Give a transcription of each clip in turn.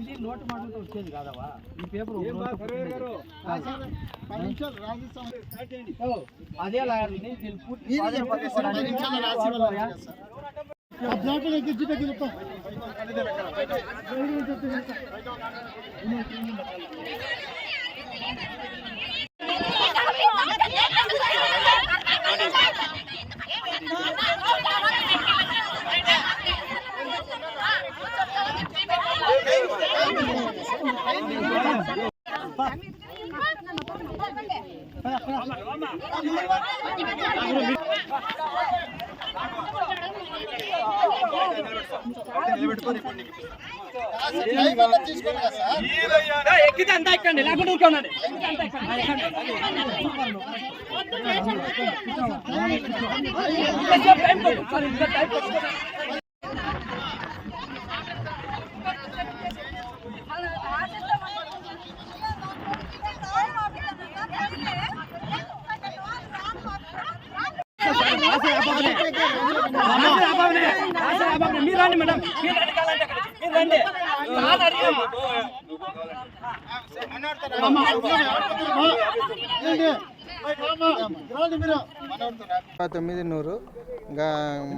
ఇది నోటు మాటలతో వచ్చేది కాదవా? ఈ పేపర్ అదే లాయర్ పూర్తి ఎక్కితే అంతా ఎక్కండి లేకుండా ఊరికే ఉండండి. ఎక్కండి. టైం మీరు రండి మేడం మీరు రండి కావాలంటే అక్కడికి. మీరు రండి చాలా అడిగాము. తొమ్మిది నూరు. ఇంకా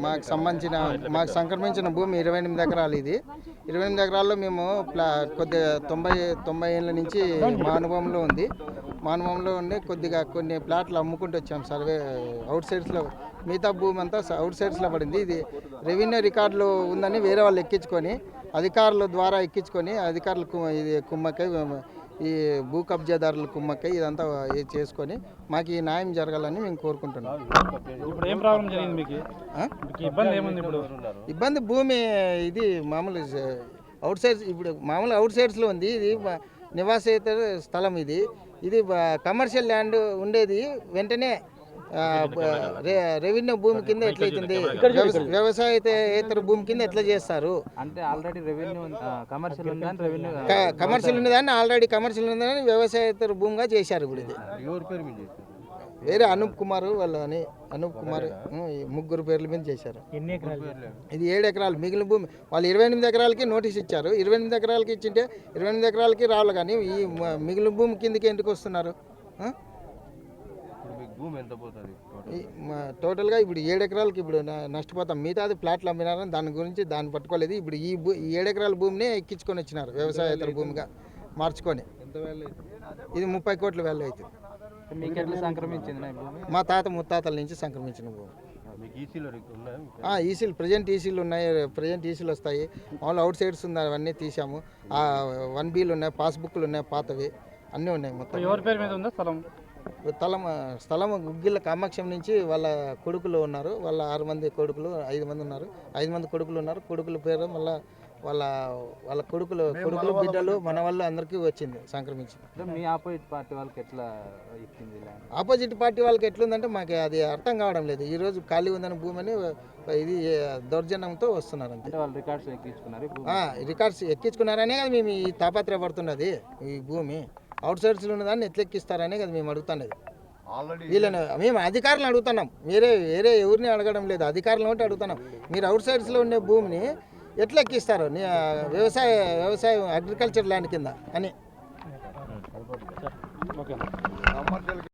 మాకు సంబంధించిన మాకు సంక్రమించిన భూమి ఇరవై ఎనిమిది ఎకరాలు ఇది. ఇరవై ఎనిమిది ఎకరాల్లో మేము ప్లా కొద్దిగా తొంభై తొంభై ఏళ్ళ నుంచి మా అనుభవంలో ఉంది. మా అనుభవంలో ఉండి కొద్దిగా కొన్ని ప్లాట్లు అమ్ముకుంటూ వచ్చాం. సర్వే అవుట్ సైడ్స్లో మిగతా భూమి అంతా అవుట్ సైడ్స్లో పడింది. ఇది రెవెన్యూ రికార్డులో ఉందని వేరే వాళ్ళు ఎక్కించుకొని అధికారుల ద్వారా ఎక్కించుకొని అధికారులు ఇది కుమ్మకై ఈ భూ కబ్జాదారుల కుమ్మకై ఇదంతా ఇది చేసుకొని మాకు ఈ న్యాయం జరగాలని మేము కోరుకుంటున్నాం. ఇప్పుడు ఏం ప్రాబ్లం జరిగింది మీకు? ఆ? మీకు ఇబ్బంది ఏముంది ఇప్పుడు? ఇబ్బంది భూమి ఇది మామూలు అవుట్ సైడ్స్ ఇప్పుడు మామూలు అవుట్ సైడ్స్లో ఉంది. ఇది నివాసేతర స్థలం ఇది. ఇది కమర్షియల్ ల్యాండ్ ఉండేది. వెంటనే రెవెన్యూ భూమి కింద ఎట్లయితుంది వ్యవస- వ్యవసాయేతర భూమి కింద ఎట్లా చేస్తారు? అంటే ఆల్రెడీ రెవెన్యూ కమర్షియల్ ఉందని రెవెన్యూ కమర్షియల్ ఉన్నదాన్ని ఆల్రెడీ కమర్షియల్ ఉన్నదాన్ని వ్యవసాయేతర భూమిగా చేశారు ఇప్పుడు ఇది. వేరే అనూప్ కుమార్ వాళ్ళ అని అనూప్ కుమార్ ముగ్గురు పేర్ల మీద చేశారు. ఎన్ని ఎకరాలు? ఇది ఏడు ఎకరాలు. మిగిలిన భూమి వాళ్ళు ఇరవై ఎనిమిది ఎకరాలకి నోటీస్ ఇచ్చారు. ఇరవై ఎనిమిది ఎకరాలకి ఇచ్చింటే ఇరవై ఎనిమిది ఎకరాలకి రావాలి కానీ ఈ మిగిలిన భూమి కిందకి ఎందుకు వస్తున్నారు? భూమి ఎంత పోతుంది టోటల్గా ఇప్పుడు ఏడు ఎకరాలకి ఇప్పుడు నష్టపోతాం. మిగతాది ప్లాట్లు అమ్మినారని దాని గురించి దాన్ని పట్టుకోలేదు. ఇప్పుడు ఈ భూ ఈ ఏడు ఎకరాల భూమిని ఎక్కించుకొని వచ్చినారు వ్యవసాయేతర భూమిగా మార్చుకొని. ఎంత వేలు ఇది ముప్పై కోట్ల వాల్యూ అవుతుంది. సంక్రమించింది నా ఈ భూమి? మా తాత ముత్తాతల నుంచి సంక్రమించిన భూమి. మీకు ఈసీలో ఉన్నాయా ఆ, ఈసీలు ప్రజెంట్ ఈసీలు ఉన్నాయి. ప్రజెంట్ ఈసీలు వస్తాయి. మామూలు అవుట్ సైడ్స్ ఉన్నాయి అవన్నీ తీసాము ఆ, వన్ బీలు ఉన్నాయి పాస్బుక్లు ఉన్నాయి పాతవి. అన్నీ ఉన్నాయి మొత్తం. ఎవరి పేరు మీద ఉందా స్థలం? స్థలం స్థలం గుగ్గిళ్ళ కామాక్షం నుంచి వాళ్ళ కొడుకులు ఉన్నారు. వాళ్ళ ఆరు మంది కొడుకులు ఐదు మంది ఉన్నారు. ఐదు మంది కొడుకులు ఉన్నారు. కొడుకుల పేరు మళ్ళీ వాళ్ళ వాళ్ళ కొడుకులు కొడుకులు బిడ్డలు మన వాళ్ళు అందరికీ వచ్చింది సంక్రమించింది. మీ ఆపోజిట్ పార్టీ వాళ్ళకి ఎట్లా ఇచ్చింది ఆపోజిట్ పార్టీ వాళ్ళకి ఎట్లుందంటే మాకు అది అర్థం కావడం లేదు. ఈ రోజు ఖాళీ ఉందని భూమిని ఇది దౌర్జన్యంతో వస్తున్నారు అంటే వాళ్ళు రికార్డ్స్ ఎక్కించుకున్నారు భూమి. రికార్డ్స్ ఎక్కించుకున్నారనే కదా మేము ఈ తాపత్రయపడుతున్నది ఈ భూమి. అవుట్ సైడ్స్లో ఉన్నదాన్ని ఎట్లెక్కిస్తారనే కదా మేము అడుగుతున్నది. వీళ్ళని మేము అధికారులను అడుగుతున్నాం. వేరే వేరే ఎవరిని అడగడం లేదు. అధికారులను ఒకటి అడుగుతున్నాం. మీరు అవుట్ సైడ్స్లో ఉండే భూమిని ఎట్లా ఎక్కిస్తారు వ్యవసాయ వ్యవసాయం అగ్రికల్చర్ ల్యాండ్ కింద అని. ఓకే